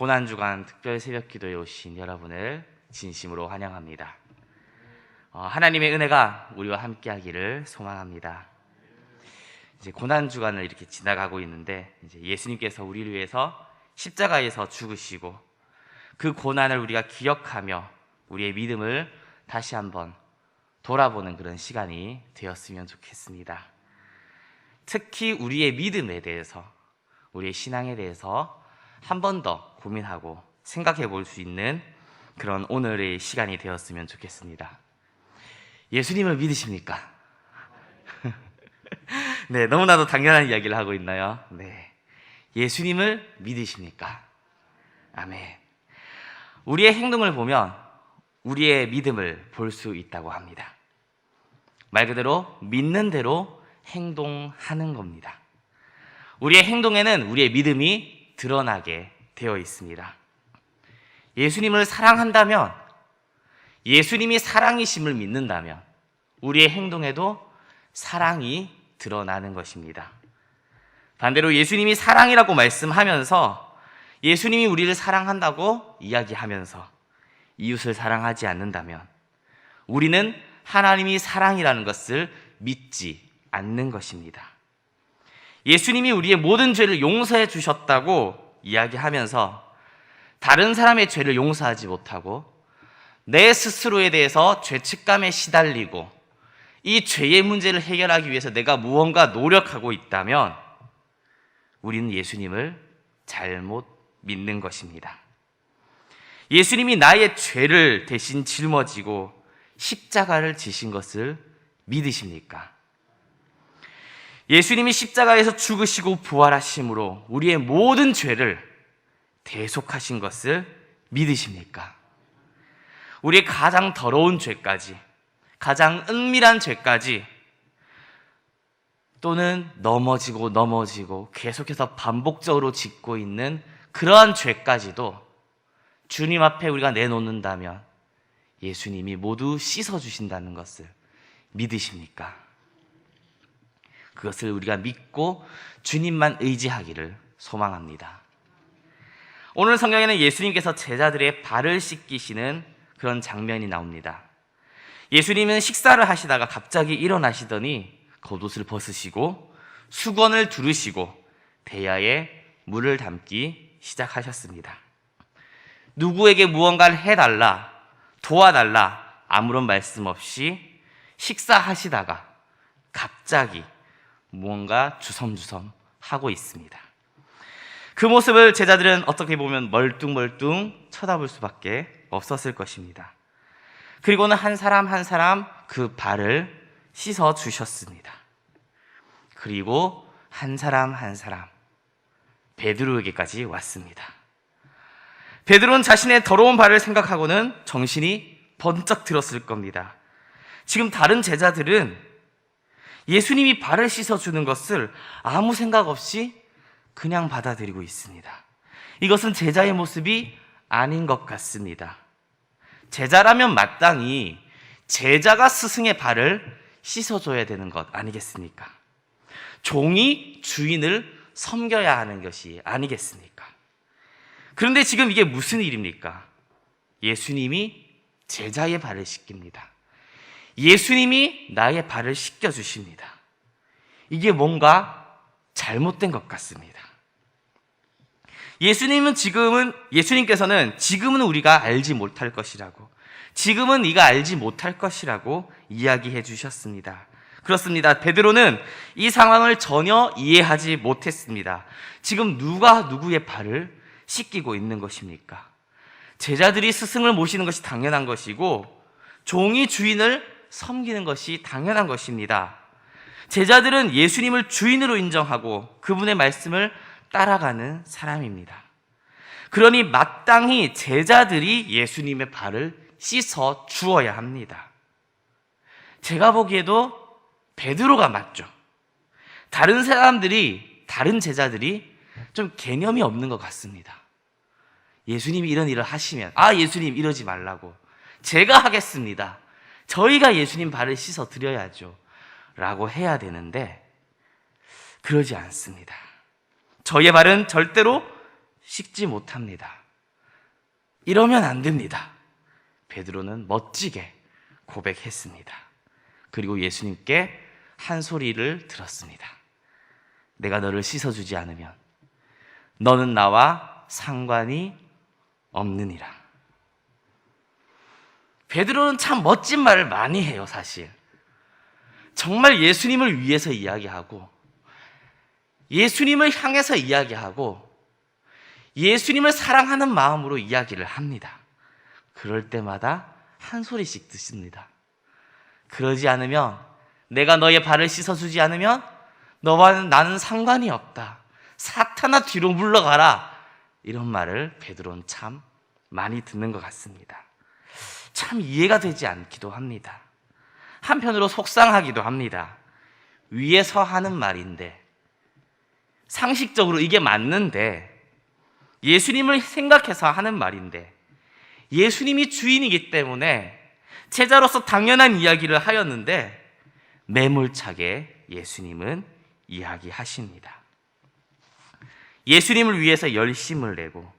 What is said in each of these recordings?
고난 주간 특별 새벽 기도에 오신 여러분을 진심으로 환영합니다. 어, 하나님의 은혜가 우리와 함께 하기를 소망합니다. 이제 고난 주간을 이렇게 지나가고 있는데 이제 예수님께서 우리를 위해서 십자가에서 죽으시고 그 고난을 우리가 기억하며 우리의 믿음을 다시 한번 돌아보는 그런 시간이 되었으면 좋겠습니다. 특히 우리의 믿음에 대해서, 우리의 신앙에 대해서 한 번 더 고민하고 생각해 볼 수 있는 그런 오늘의 시간이 되었으면 좋겠습니다. 예수님을 믿으십니까? 네, 너무나도 당연한 이야기를 하고 있나요? 네. 예수님을 믿으십니까? 아멘. 우리의 행동을 보면 우리의 믿음을 볼 수 있다고 합니다. 말 그대로 믿는 대로 행동하는 겁니다. 우리의 행동에는 우리의 믿음이 드러나게 되어 있습니다. 예수님을 사랑한다면, 예수님이 사랑이심을 믿는다면, 우리의 행동에도 사랑이 드러나는 것입니다. 반대로 예수님이 사랑이라고 말씀하면서 예수님이 우리를 사랑한다고 이야기하면서 이웃을 사랑하지 않는다면 우리는 하나님이 사랑이라는 것을 믿지 않는 것입니다. 예수님이 우리의 모든 죄를 용서해 주셨다고 이야기하면서 다른 사람의 죄를 용서하지 못하고 내 스스로에 대해서 죄책감에 시달리고 이 죄의 문제를 해결하기 위해서 내가 무언가 노력하고 있다면 우리는 예수님을 잘못 믿는 것입니다. 예수님이 나의 죄를 대신 짊어지고 십자가를 지신 것을 믿으십니까? 예수님이 십자가에서 죽으시고 부활하심으로 우리의 모든 죄를 대속하신 것을 믿으십니까? 우리의 가장 더러운 죄까지, 가장 은밀한 죄까지 또는 넘어지고 넘어지고 계속해서 반복적으로 짓고 있는 그러한 죄까지도 주님 앞에 우리가 내놓는다면 예수님이 모두 씻어주신다는 것을 믿으십니까? 그것을 우리가 믿고 주님만 의지하기를 소망합니다. 오늘 성경에는 예수님께서 제자들의 발을 씻기시는 그런 장면이 나옵니다. 예수님은 식사를 하시다가 갑자기 일어나시더니 겉옷을 벗으시고 수건을 두르시고 대야에 물을 담기 시작하셨습니다. 누구에게 무언가를 해달라, 도와달라, 아무런 말씀 없이 식사하시다가 갑자기 무언가 주섬주섬 하고 있습니다. 그 모습을 제자들은 어떻게 보면 멀뚱멀뚱 쳐다볼 수밖에 없었을 것입니다. 그리고는 한 사람 한 사람 그 발을 씻어 주셨습니다. 그리고 한 사람 한 사람 베드로에게까지 왔습니다. 베드로는 자신의 더러운 발을 생각하고는 정신이 번쩍 들었을 겁니다. 지금 다른 제자들은 예수님이 발을 씻어주는 것을 아무 생각 없이 그냥 받아들이고 있습니다. 이것은 제자의 모습이 아닌 것 같습니다. 제자라면 마땅히 제자가 스승의 발을 씻어줘야 되는 것 아니겠습니까? 종이 주인을 섬겨야 하는 것이 아니겠습니까? 그런데 지금 이게 무슨 일입니까? 예수님이 제자의 발을 씻깁니다. 예수님이 나의 발을 씻겨주십니다. 이게 뭔가 잘못된 것 같습니다. 예수님은 지금은, 예수님께서는 지금은 우리가 알지 못할 것이라고, 지금은 네가 알지 못할 것이라고 이야기해 주셨습니다. 그렇습니다. 베드로는 이 상황을 전혀 이해하지 못했습니다. 지금 누가 누구의 발을 씻기고 있는 것입니까? 제자들이 스승을 모시는 것이 당연한 것이고, 종이 주인을 섬기는 것이 당연한 것입니다. 제자들은 예수님을 주인으로 인정하고 그분의 말씀을 따라가는 사람입니다. 그러니 마땅히 제자들이 예수님의 발을 씻어 주어야 합니다. 제가 보기에도 베드로가 맞죠. 다른 사람들이, 다른 제자들이 좀 개념이 없는 것 같습니다. 예수님이 이런 일을 하시면, 아, 예수님 이러지 말라고. 제가 하겠습니다. 저희가 예수님 발을 씻어 드려야죠. 라고 해야 되는데, 그러지 않습니다. 저의 발은 절대로 씻지 못합니다. 이러면 안 됩니다. 베드로는 멋지게 고백했습니다. 그리고 예수님께 한 소리를 들었습니다. 내가 너를 씻어주지 않으면 너는 나와 상관이 없느니라. 베드로는 참 멋진 말을 많이 해요, 사실. 정말 예수님을 위해서 이야기하고, 예수님을 향해서 이야기하고, 예수님을 사랑하는 마음으로 이야기를 합니다. 그럴 때마다 한 소리씩 듣습니다. 그러지 않으면, 내가 너의 발을 씻어주지 않으면, 너와는 나는 상관이 없다. 사탄아 뒤로 물러가라. 이런 말을 베드로는 참 많이 듣는 것 같습니다. 참 이해가 되지 않기도 합니다. 한편으로 속상하기도 합니다. 위에서 하는 말인데, 상식적으로 이게 맞는데, 예수님을 생각해서 하는 말인데, 예수님이 주인이기 때문에 제자로서 당연한 이야기를 하였는데, 매몰차게 예수님은 이야기하십니다. 예수님을 위해서 열심을 내고,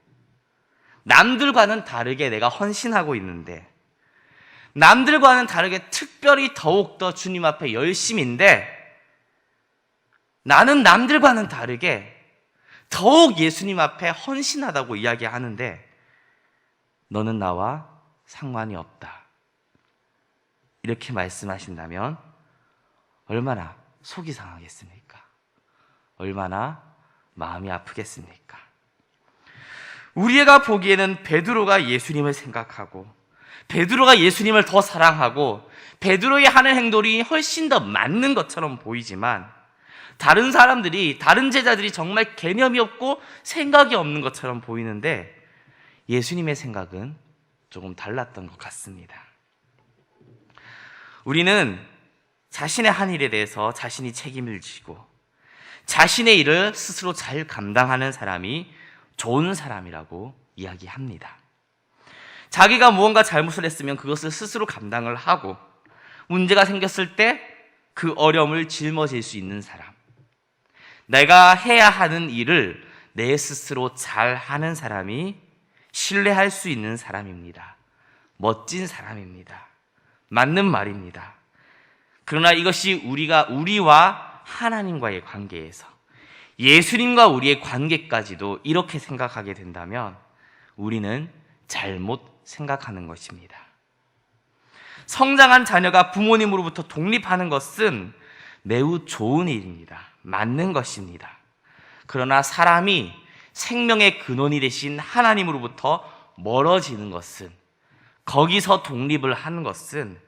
남들과는 다르게 내가 헌신하고 있는데, 남들과는 다르게 특별히 더욱더 주님 앞에 열심인데 나는 남들과는 다르게 더욱 예수님 앞에 헌신하다고 이야기하는데 너는 나와 상관이 없다. 이렇게 말씀하신다면 얼마나 속이 상하겠습니까? 얼마나 마음이 아프겠습니까? 우리가 보기에는 베드로가 예수님을 생각하고 베드로가 예수님을 더 사랑하고 베드로의 하는 행동이 훨씬 더 맞는 것처럼 보이지만 다른 사람들이 다른 제자들이 정말 개념이 없고 생각이 없는 것처럼 보이는데 예수님의 생각은 조금 달랐던 것 같습니다. 우리는 자신의 한 일에 대해서 자신이 책임을 지고 자신의 일을 스스로 잘 감당하는 사람이 좋은 사람이라고 이야기합니다. 자기가 무언가 잘못을 했으면 그것을 스스로 감당을 하고 문제가 생겼을 때 그 어려움을 짊어질 수 있는 사람. 내가 해야 하는 일을 내 스스로 잘 하는 사람이 신뢰할 수 있는 사람입니다. 멋진 사람입니다. 맞는 말입니다. 그러나 이것이 우리가 우리와 하나님과의 관계에서 예수님과 우리의 관계까지도 이렇게 생각하게 된다면 우리는 잘못 생각하는 것입니다. 성장한 자녀가 부모님으로부터 독립하는 것은 매우 좋은 일입니다. 맞는 것입니다. 그러나 사람이 생명의 근원이 되신 하나님으로부터 멀어지는 것은 거기서 독립을 하는 것은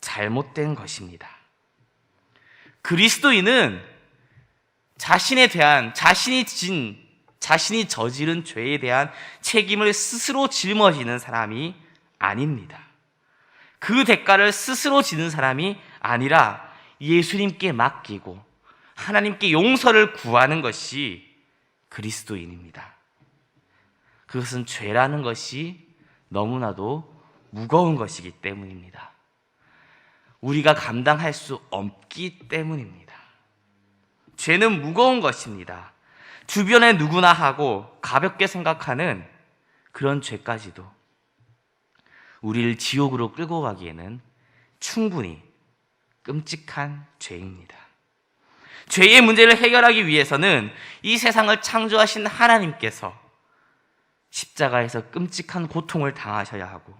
잘못된 것입니다. 그리스도인은 자신에 대한 자신이 진 자신이 저지른 죄에 대한 책임을 스스로 짊어지는 사람이 아닙니다. 그 대가를 스스로 지는 사람이 아니라 예수님께 맡기고 하나님께 용서를 구하는 것이 그리스도인입니다. 그것은 죄라는 것이 너무나도 무거운 것이기 때문입니다. 우리가 감당할 수 없기 때문입니다. 죄는 무거운 것입니다. 주변에 누구나 하고 가볍게 생각하는 그런 죄까지도 우리를 지옥으로 끌고 가기에는 충분히 끔찍한 죄입니다. 죄의 문제를 해결하기 위해서는 이 세상을 창조하신 하나님께서 십자가에서 끔찍한 고통을 당하셔야 하고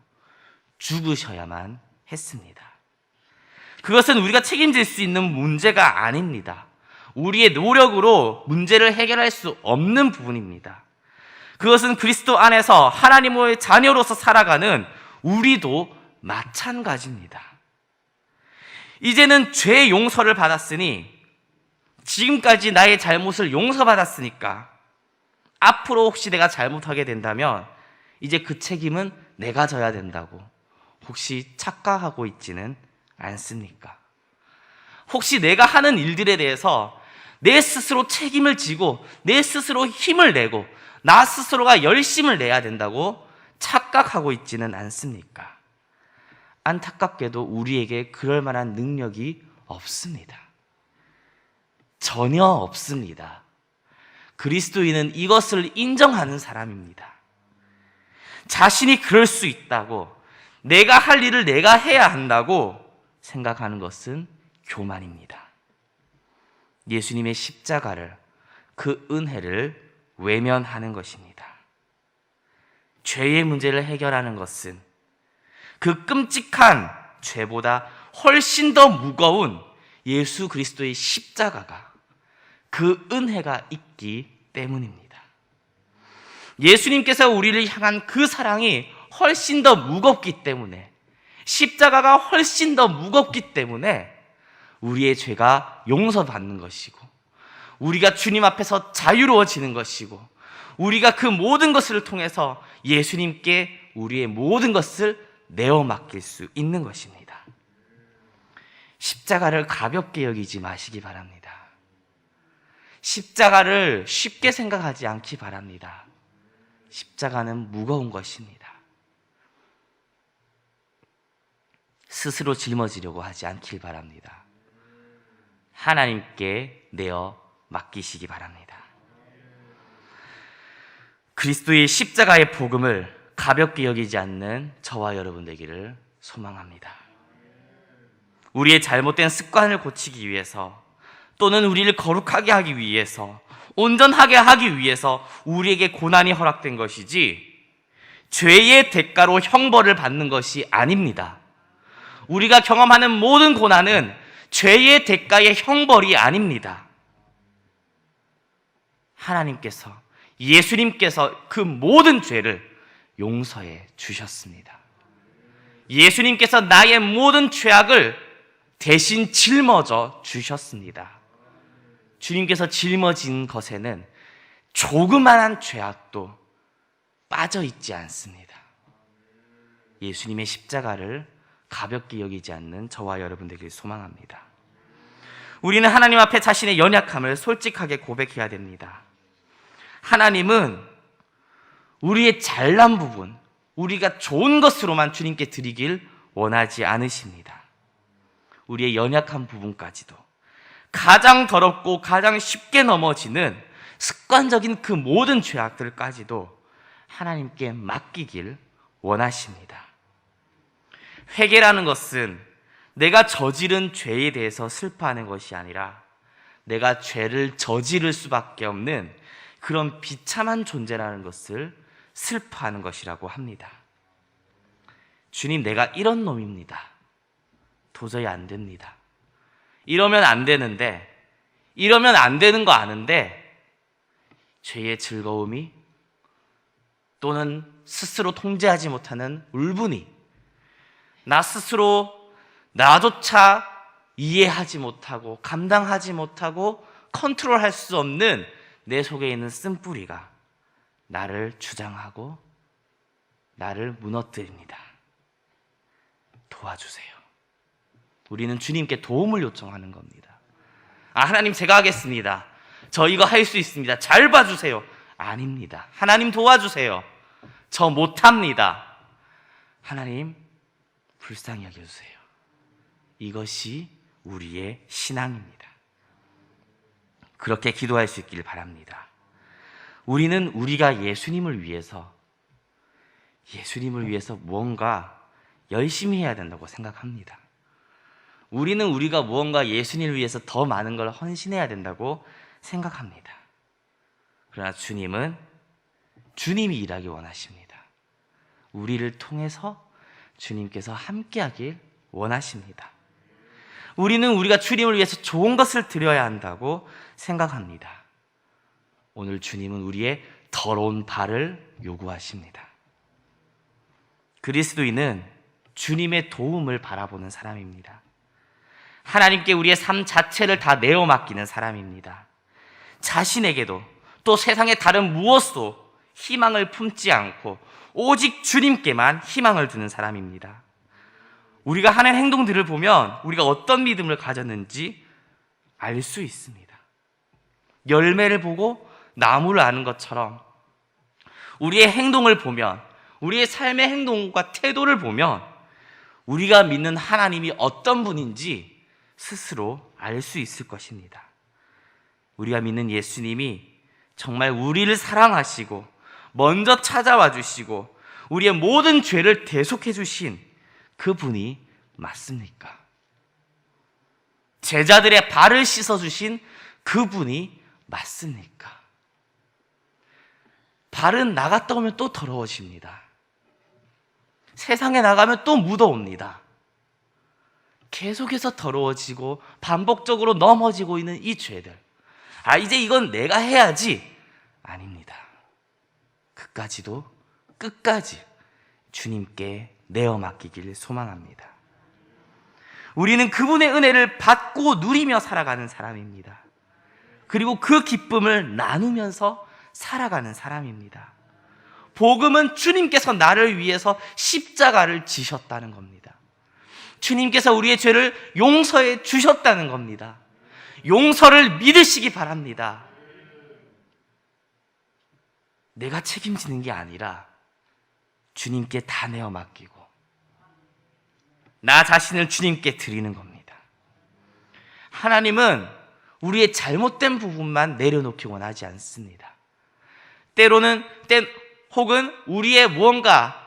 죽으셔야만 했습니다. 그것은 우리가 책임질 수 있는 문제가 아닙니다. 우리의 노력으로 문제를 해결할 수 없는 부분입니다. 그것은 그리스도 안에서 하나님의 자녀로서 살아가는 우리도 마찬가지입니다. 이제는 죄 용서를 받았으니 지금까지 나의 잘못을 용서받았으니까 앞으로 혹시 내가 잘못하게 된다면 이제 그 책임은 내가 져야 된다고 혹시 착각하고 있지는 않습니까? 혹시 내가 하는 일들에 대해서 내 스스로 책임을 지고 내 스스로 힘을 내고 나 스스로가 열심을 내야 된다고 착각하고 있지는 않습니까? 안타깝게도 우리에게 그럴 만한 능력이 없습니다. 전혀 없습니다. 그리스도인은 이것을 인정하는 사람입니다. 자신이 그럴 수 있다고 내가 할 일을 내가 해야 한다고 생각하는 것은 교만입니다. 예수님의 십자가를 그 은혜를 외면하는 것입니다. 죄의 문제를 해결하는 것은 그 끔찍한 죄보다 훨씬 더 무거운 예수 그리스도의 십자가가 그 은혜가 있기 때문입니다. 예수님께서 우리를 향한 그 사랑이 훨씬 더 무겁기 때문에 십자가가 훨씬 더 무겁기 때문에 우리의 죄가 용서받는 것이고 우리가 주님 앞에서 자유로워지는 것이고 우리가 그 모든 것을 통해서 예수님께 우리의 모든 것을 내어 맡길 수 있는 것입니다. 십자가를 가볍게 여기지 마시기 바랍니다. 십자가를 쉽게 생각하지 않기 바랍니다. 십자가는 무거운 것입니다. 스스로 짊어지려고 하지 않길 바랍니다. 하나님께 내어 맡기시기 바랍니다. 그리스도의 십자가의 복음을 가볍게 여기지 않는 저와 여러분 되기를 소망합니다. 우리의 잘못된 습관을 고치기 위해서 또는 우리를 거룩하게 하기 위해서 온전하게 하기 위해서 우리에게 고난이 허락된 것이지 죄의 대가로 형벌을 받는 것이 아닙니다. 우리가 경험하는 모든 고난은 죄의 대가의 형벌이 아닙니다. 하나님께서 예수님께서 그 모든 죄를 용서해 주셨습니다. 예수님께서 나의 모든 죄악을 대신 짊어져 주셨습니다. 주님께서 짊어진 것에는 조그만한 죄악도 빠져 있지 않습니다. 예수님의 십자가를 가볍게 여기지 않는 저와 여러분들에게 소망합니다. 우리는 하나님 앞에 자신의 연약함을 솔직하게 고백해야 됩니다. 하나님은 우리의 잘난 부분, 우리가 좋은 것으로만 주님께 드리길 원하지 않으십니다. 우리의 연약한 부분까지도 가장 더럽고 가장 쉽게 넘어지는 습관적인 그 모든 죄악들까지도 하나님께 맡기길 원하십니다. 회개라는 것은 내가 저지른 죄에 대해서 슬퍼하는 것이 아니라 내가 죄를 저지를 수밖에 없는 그런 비참한 존재라는 것을 슬퍼하는 것이라고 합니다. 주님, 내가 이런 놈입니다. 도저히 안 됩니다. 이러면 안 되는데, 이러면 안 되는 거 아는데, 죄의 즐거움이 또는 스스로 통제하지 못하는 울분이 나 스스로 나조차 이해하지 못하고 감당하지 못하고 컨트롤할 수 없는 내 속에 있는 쓴뿌리가 나를 주장하고 나를 무너뜨립니다. 도와주세요. 우리는 주님께 도움을 요청하는 겁니다. 아, 하나님 제가 하겠습니다. 저 이거 할 수 있습니다. 잘 봐주세요. 아닙니다. 하나님 도와주세요. 저 못합니다. 하나님 불쌍히 여겨주세요. 이것이 우리의 신앙입니다. 그렇게 기도할 수 있기를 바랍니다. 우리는 우리가 예수님을 위해서 예수님을 위해서 무언가 열심히 해야 된다고 생각합니다. 우리는 우리가 무언가 예수님을 위해서 더 많은 걸 헌신해야 된다고 생각합니다. 그러나 주님은 주님이 일하기 원하십니다. 우리를 통해서 주님께서 함께하길 원하십니다. 우리는 우리가 주님을 위해서 좋은 것을 드려야 한다고 생각합니다. 오늘 주님은 우리의 더러운 발을 요구하십니다. 그리스도인은 주님의 도움을 바라보는 사람입니다. 하나님께 우리의 삶 자체를 다 내어 맡기는 사람입니다. 자신에게도 또 세상의 다른 무엇도 희망을 품지 않고 오직 주님께만 희망을 두는 사람입니다. 우리가 하는 행동들을 보면 우리가 어떤 믿음을 가졌는지 알 수 있습니다. 열매를 보고 나무를 아는 것처럼 우리의 행동을 보면 우리의 삶의 행동과 태도를 보면 우리가 믿는 하나님이 어떤 분인지 스스로 알 수 있을 것입니다. 우리가 믿는 예수님이 정말 우리를 사랑하시고 먼저 찾아와 주시고 우리의 모든 죄를 대속해 주신 그분이 맞습니까? 제자들의 발을 씻어 주신 그분이 맞습니까? 발은 나갔다 오면 또 더러워집니다. 세상에 나가면 또 묻어옵니다. 계속해서 더러워지고 반복적으로 넘어지고 있는 이 죄들. 아, 이제 이건 내가 해야지. 아닙니다. 그까지도 끝까지 주님께 내어 맡기길 소망합니다. 우리는 그분의 은혜를 받고 누리며 살아가는 사람입니다. 그리고 그 기쁨을 나누면서 살아가는 사람입니다. 복음은 주님께서 나를 위해서 십자가를 지셨다는 겁니다. 주님께서 우리의 죄를 용서해 주셨다는 겁니다. 용서를 믿으시기 바랍니다. 내가 책임지는 게 아니라 주님께 다 내어 맡기고 나 자신을 주님께 드리는 겁니다. 하나님은 우리의 잘못된 부분만 내려놓기 원하지 않습니다. 때로는 때 혹은 우리의 무언가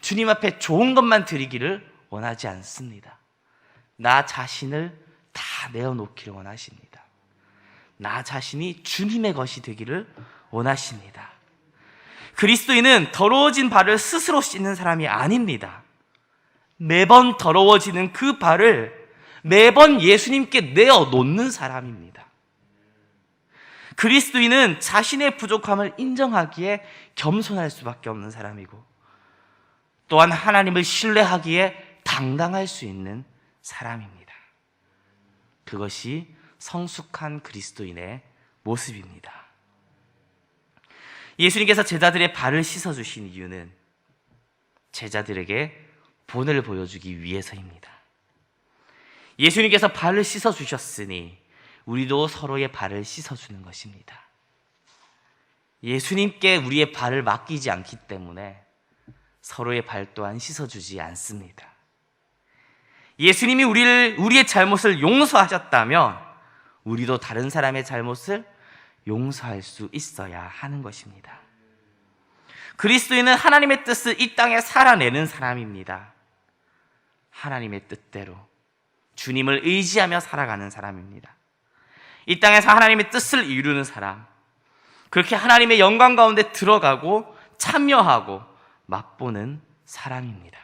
주님 앞에 좋은 것만 드리기를 원하지 않습니다. 나 자신을 다 내어놓기를 원하십니다. 나 자신이 주님의 것이 되기를 원하십니다. 그리스도인은 더러워진 발을 스스로 씻는 사람이 아닙니다. 매번 더러워지는 그 발을 매번 예수님께 내어 놓는 사람입니다. 그리스도인은 자신의 부족함을 인정하기에 겸손할 수밖에 없는 사람이고 또한 하나님을 신뢰하기에 당당할 수 있는 사람입니다. 그것이 성숙한 그리스도인의 모습입니다. 예수님께서 제자들의 발을 씻어 주신 이유는 제자들에게 본을 보여주기 위해서입니다. 예수님께서 발을 씻어 주셨으니 우리도 서로의 발을 씻어 주는 것입니다. 예수님께 우리의 발을 맡기지 않기 때문에 서로의 발 또한 씻어 주지 않습니다. 예수님이 우리를 우리의 잘못을 용서하셨다면 우리도 다른 사람의 잘못을 용서할 수 있어야 하는 것입니다. 그리스도인은 하나님의 뜻을 이 땅에 살아내는 사람입니다. 하나님의 뜻대로 주님을 의지하며 살아가는 사람입니다. 이 땅에서 하나님의 뜻을 이루는 사람. 그렇게 하나님의 영광 가운데 들어가고 참여하고 맛보는 사람입니다.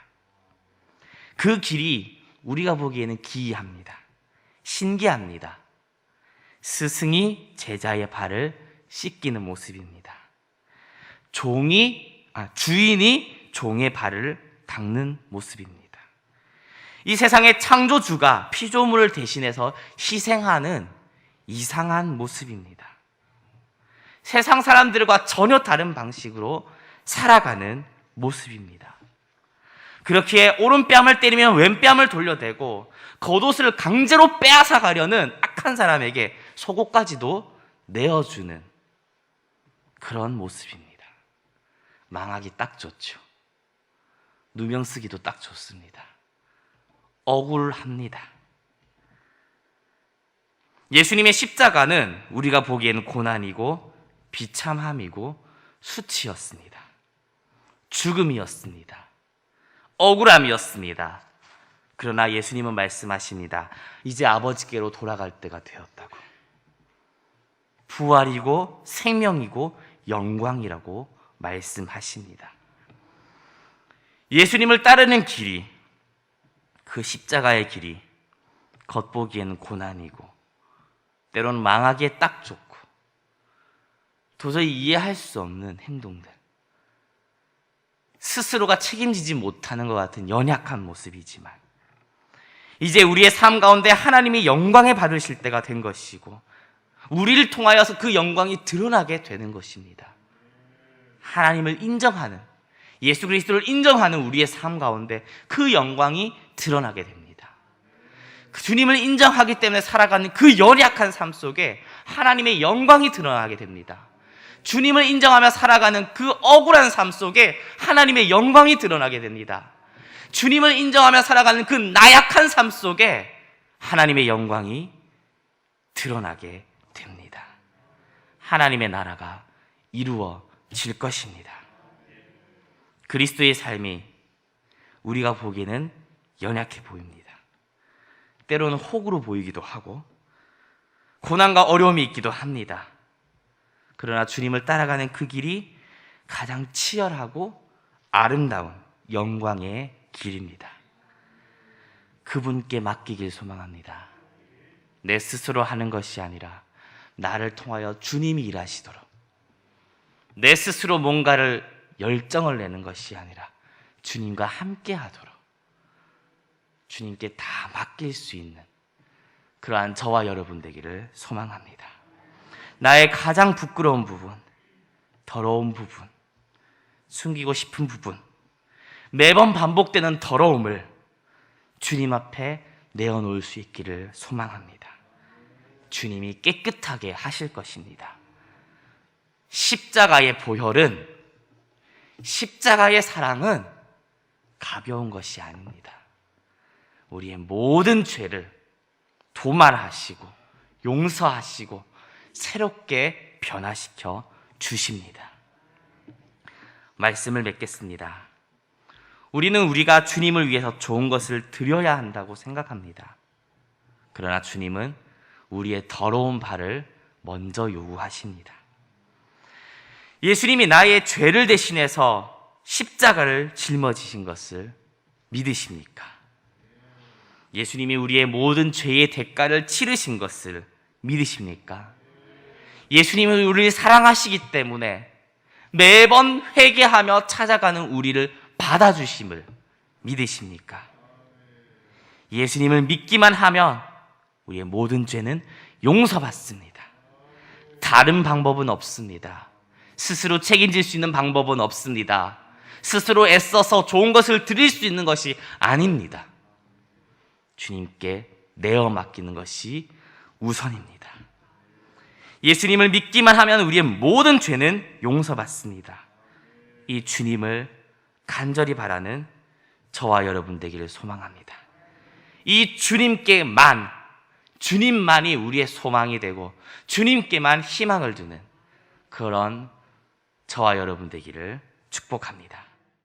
그 길이 우리가 보기에는 기이합니다. 신기합니다. 스승이 제자의 발을 씻기는 모습입니다. 종이, 아, 주인이 종의 발을 닦는 모습입니다. 이 세상의 창조주가 피조물을 대신해서 희생하는 이상한 모습입니다. 세상 사람들과 전혀 다른 방식으로 살아가는 모습입니다. 그렇기에 오른뺨을 때리면 왼뺨을 돌려대고 겉옷을 강제로 빼앗아 가려는 악한 사람에게 속옷까지도 내어주는 그런 모습입니다. 망하기 딱 좋죠. 누명 쓰기도 딱 좋습니다. 억울합니다. 예수님의 십자가는 우리가 보기에는 고난이고 비참함이고 수치였습니다. 죽음이었습니다. 억울함이었습니다. 그러나 예수님은 말씀하십니다. 이제 아버지께로 돌아갈 때가 되었다고. 부활이고 생명이고 영광이라고 말씀하십니다. 예수님을 따르는 길이 그 십자가의 길이 겉보기에는 고난이고 때로는 망하기에 딱 좋고 도저히 이해할 수 없는 행동들 스스로가 책임지지 못하는 것 같은 연약한 모습이지만 이제 우리의 삶 가운데 하나님이 영광에 받으실 때가 된 것이고 우리를 통하여서 그 영광이 드러나게 되는 것입니다. 하나님을 인정하는 예수 그리스도를 인정하는 우리의 삶 가운데 그 영광이 드러나게 됩니다. 그 주님을 인정하기 때문에 살아가는 그 연약한 삶 속에 하나님의 영광이 드러나게 됩니다. 주님을 인정하며 살아가는 그 억울한 삶 속에 하나님의 영광이 드러나게 됩니다. 주님을 인정하며 살아가는 그 나약한 삶 속에 하나님의 영광이 드러나게 됩니다. 하나님의 나라가 이루어질 것입니다. 그리스도의 삶이 우리가 보기에는 연약해 보입니다. 때로는 혹으로 보이기도 하고 고난과 어려움이 있기도 합니다. 그러나 주님을 따라가는 그 길이 가장 치열하고 아름다운 영광의 길입니다. 그분께 맡기길 소망합니다. 내 스스로 하는 것이 아니라 나를 통하여 주님이 일하시도록 내 스스로 뭔가를 열정을 내는 것이 아니라 주님과 함께 하도록 주님께 다 맡길 수 있는 그러한 저와 여러분 되기를 소망합니다. 나의 가장 부끄러운 부분, 더러운 부분, 숨기고 싶은 부분, 매번 반복되는 더러움을 주님 앞에 내어놓을 수 있기를 소망합니다. 주님이 깨끗하게 하실 것입니다. 십자가의 보혈은 십자가의 사랑은 가벼운 것이 아닙니다. 우리의 모든 죄를 도말하시고 용서하시고 새롭게 변화시켜 주십니다. 말씀을 맺겠습니다. 우리는 우리가 주님을 위해서 좋은 것을 드려야 한다고 생각합니다. 그러나 주님은 우리의 더러운 발을 먼저 요구하십니다. 예수님이 나의 죄를 대신해서 십자가를 짊어지신 것을 믿으십니까? 예수님이 우리의 모든 죄의 대가를 치르신 것을 믿으십니까? 예수님은 우리를 사랑하시기 때문에 매번 회개하며 찾아가는 우리를 받아주심을 믿으십니까? 예수님을 믿기만 하면 우리의 모든 죄는 용서받습니다. 다른 방법은 없습니다. 스스로 책임질 수 있는 방법은 없습니다. 스스로 애써서 좋은 것을 드릴 수 있는 것이 아닙니다. 주님께 내어 맡기는 것이 우선입니다. 예수님을 믿기만 하면 우리의 모든 죄는 용서받습니다. 이 주님을 간절히 바라는 저와 여러분 되기를 소망합니다. 이 주님께만, 주님만이 우리의 소망이 되고 주님께만 희망을 두는 그런 저와 여러분 되기를 축복합니다.